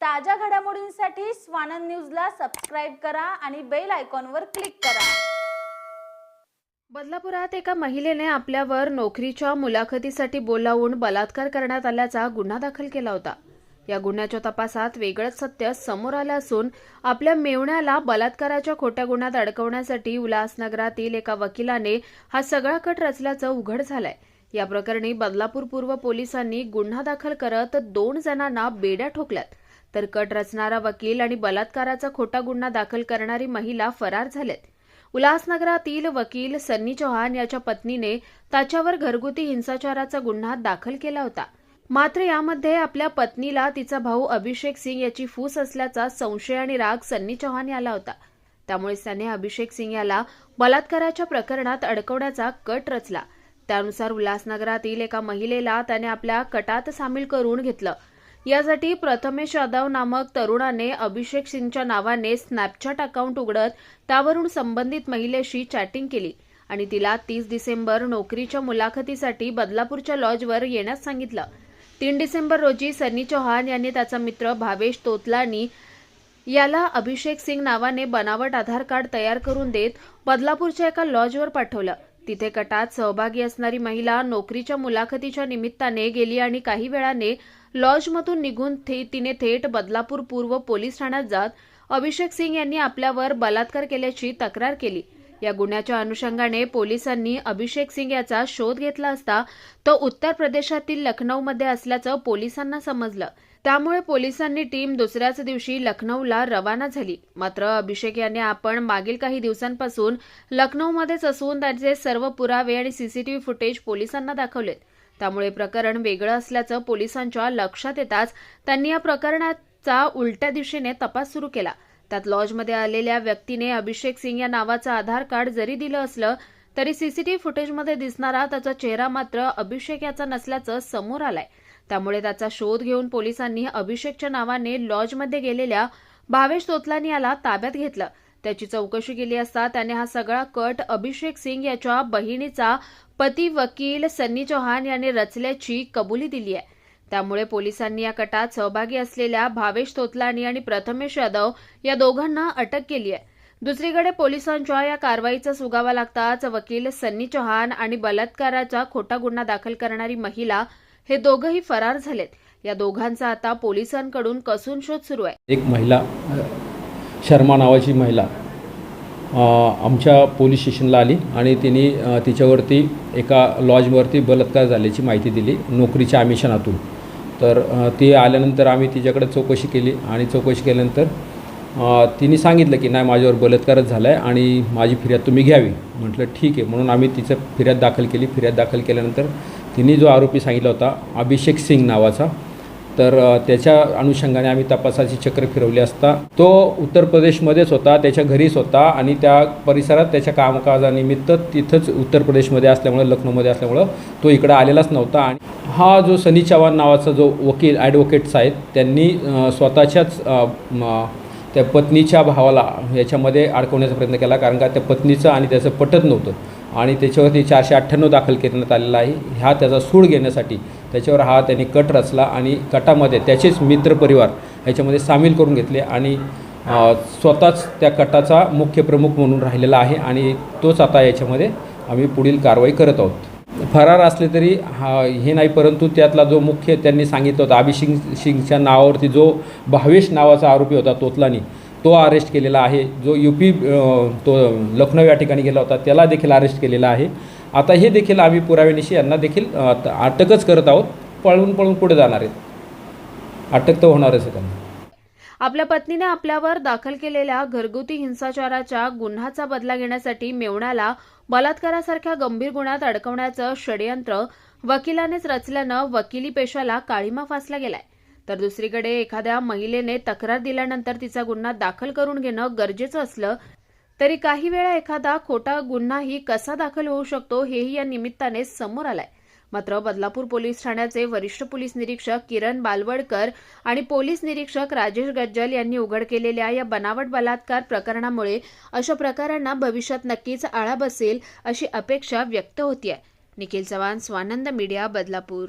ताज्या घडामोडींसाठी स्वानंद न्यूजला सबस्क्राईब करा आणि बेल आयकॉनवर क्लिक करा. बदलापुरात एका महिलेने आपल्यावर नोकरीच्या मुलाखतीसाठी बोलावून बलात्कार करण्यात आल्याचा गुन्हा दाखल केला होता. या गुन्ह्याच्या तपासात वेगळंच सत्य समोर आलं असून आपल्या मेवण्याला बलात्काराच्या खोट्या गुन्ह्यात अडकवण्यासाठी उल्हासनगरातील एका वकिलाने हा सगळा कट रचल्याचं उघड झालंय. या प्रकरणी बदलापूर पूर्व पोलिसांनी गुन्हा दाखल करत दोन जणांना बेड्या ठोकल्यात. तर कट रचणारा वकील आणि बलात्काराचा खोटा गुन्हा दाखल करणारी महिला फरार झाल्यात. उल्हासनगरातील वकील सन्नी चौहान याच्या पत्नीने त्याच्यावर घरगुती हिंसाचाराचा गुन्हा दाखल केला होता. मात्र यामध्ये आपल्या पत्नीला तिचा भाऊ अभिषेक सिंग याची फूस असल्याचा संशय आणि राग सन्नी चौहान याला होता. त्यामुळेच त्याने अभिषेक सिंग याला बलात्काराच्या प्रकरणात अडकवण्याचा कट रचला. त्यानुसार उल्हासनगरातील एका महिलेला त्याने आपल्या कटात सामील करून घेतलं. यासाठी प्रथमेश यादव नामक तरुणाने अभिषेक सिंगच्या नावाने स्नॅपचॅट अकाउंट उघडत त्यावरून संबंधित महिलेशी चॅटिंग केली. आणि तिला तीस डिसेंबर नोकरीच्या मुलाखतीसाठी बदलापूरच्या लॉजवर येण्यास सांगितलं. तीन डिसेंबर रोजी सनी चौहान यांनी त्याचा मित्र भावेश तोतलानी याला अभिषेक सिंग नावाने बनावट आधार कार्ड तयार करून देत बदलापूरच्या एका लॉजवर पाठवलं. तिथे कटात सहभागी असणारी महिला नोकरीच्या मुलाखतीच्या निमित्ताने गेली आणि काही वेळाने लॉजमधून निघून थे तिने थेट बदलापूर पूर्व पोलीस ठाण्यात जात अभिषेक सिंग यांनी आपल्यावर बलात्कार केल्याची तक्रार केली. या गुन्ह्याच्या अनुषंगाने पोलिसांनी अभिषेक सिंग याचा शोध घेतला असता तो उत्तर प्रदेशातील लखनौमध्ये असल्याचं पोलिसांना समजलं. त्यामुळे पोलिसांनी टीम दुसऱ्याच दिवशी लखनौला रवाना झाली. मात्र अभिषेक यांनी आपण मागील काही दिवसांपासून लखनौमध्येच असून त्याचे सर्व पुरावे आणि सीसीटीव्ही फुटेज पोलिसांना दाखवलेत. त्यामुळे प्रकरण वेगळं असल्याचं पोलिसांच्या लक्षात येताच त्यांनी या प्रकरणाचा उलट्या दिशेने तपास सुरू केला. त्यात लॉजमध्ये आलेल्या व्यक्तीने अभिषेक सिंग या नावाचं आधार कार्ड जरी दिलं असलं तरी सीसीटीव्ही फुटेजमध्ये दिसणारा त्याचा चेहरा मात्र अभिषेक याचा नसल्याचं समोर आलंय. त्यामुळे त्याचा शोध घेऊन पोलिसांनी अभिषेकच्या नावाने लॉजमध्ये गेलेल्या भावेश तोतलानी याला ताब्यात घेतलं. त्याची चौकशी केली असता त्याने हा सगळा कट अभिषेक सिंग याच्या बहिणीचा पती वकील सन्नी चौहान यांनी रचल्याची कबुली दिली आहे. त्यामुळे पोलिसांनी या कटात सहभागी असलेल्या भावेश तोतलानी आणि प्रथमेश यादव या दोघांना अटक केली आहे. दुसरीकडे पोलिसांच्या या कारवाईचा सुगावा लागताच वकील सन्नी चौहान आणि बलात्काराचा खोटा गुन्हा दाखल करणारी महिला हे दोघंही फरार झालेत. या दोघांचा आता पोलिसांकडून कसून शोध सुरू आहे. एक महिला शर्मा नावाची महिला आमच्या पोलीस स्टेशनला आली आणि तिने तिच्यावरती एका लॉजवरती बलात्कार झाल्याची माहिती दिली नोकरीच्या आमिषणातून तर ती आल्यानंतर आम्ही तिच्याकडे चौकशी केली आणि चौकशी केल्यानंतर तिने सांगितलं की नाही माझ्यावर बलात्कारच झाला आहे आणि माझी फिर्याद तुम्ही घ्यावी. म्हटलं ठीक आहे. म्हणून आम्ही तिचं फिर्याद दाखल केली. फिर्याद दाखल केल्यानंतर तिने जो आरोपी सांगितला होता अभिषेक सिंग नावाचा तर त्याच्या अनुषंगाने आम्ही तपासाची चक्र फिरवली असता तो उत्तर प्रदेशमध्येच होता त्याच्या घरीच होता आणि त्या परिसरात त्याच्या कामकाजानिमित्त तिथंच उत्तर प्रदेशमध्ये असल्यामुळं लखनौमध्ये असल्यामुळं तो इकडं आलेलाच नव्हता आणि हा जो सनी चव्हाण नावाचा जो वकील ॲडव्होकेट्स आहेत त्यांनी स्वतःच्याच त्या पत्नीच्या भावाला याच्यामध्ये अडकवण्याचा प्रयत्न केला कारण का त्या पत्नीचं आणि त्याचं पटत नव्हतं. आणि त्याच्यावरती चारशे अठ्ठ्याण्णव दाखल करण्यात आलेला आहे. ह्या त्याचा सूड घेण्यासाठी त्याच्यावर हा त्यांनी कट रचला आणि कटामध्ये त्याचेच मित्रपरिवार ह्याच्यामध्ये सामील करून घेतले आणि स्वतःच त्या कटाचा मुख्य प्रमुख म्हणून राहिलेला आहे आणि तोच आता याच्यामध्ये आम्ही पुढील कारवाई करत आहोत. फरार असले तरी हा हे नाही परंतु त्यातला जो मुख्य त्यांनी सांगितलं होता अभिषेक सिंगच्या नावावरती जो भावेश नावाचा आरोपी होता तोतलानी तो अरेस्ट केलेला आहे. जो यू पी तो लखनौ या ठिकाणी गेला होता त्याला देखील अरेस्ट केलेला आहे. आता हे देखील आम्ही पुराव्यानिशी यांना देखील अटकच करत आहोत. पळून पळून पुढे जाणार आहेत. अटक तर होणारच आहे त्यांना आपल्या पत्नीने आपल्यावर दाखल केलेल्या घरगुती हिंसाचाराच्या गुन्ह्याचा बदला घेण्यासाठी मेवण्याला बलात्कारासारख्या गंभीर गुन्ह्यात अडकवण्याचं षडयंत्र वकिलानेच रचल्यानं वकिली पेशाला काळीमा फासला गेलाय. तर दुसरीकडे एखाद्या महिलेने तक्रार दिल्यानंतर तिचा गुन्हा दाखल करून घेणं गरजेचं असलं तरी काही वेळा एखादा खोटा गुन्हाही कसा दाखल होऊ शकतो हेही या निमित्ताने समोर आलाय. मात्र बदलापूर पोलीस ठाण्याचे वरिष्ठ पोलीस निरीक्षक किरण बालवडकर आणि पोलीस निरीक्षक राजेश गज्जल यांनी उघड केलेल्या या बनावट बलात्कार प्रकरणामुळे अशा प्रकारांना भविष्यात नक्कीच आळा बसेल अशी अपेक्षा व्यक्त होती आहे निखिल चव्हाण स्वानंद मीडिया बदलापूर.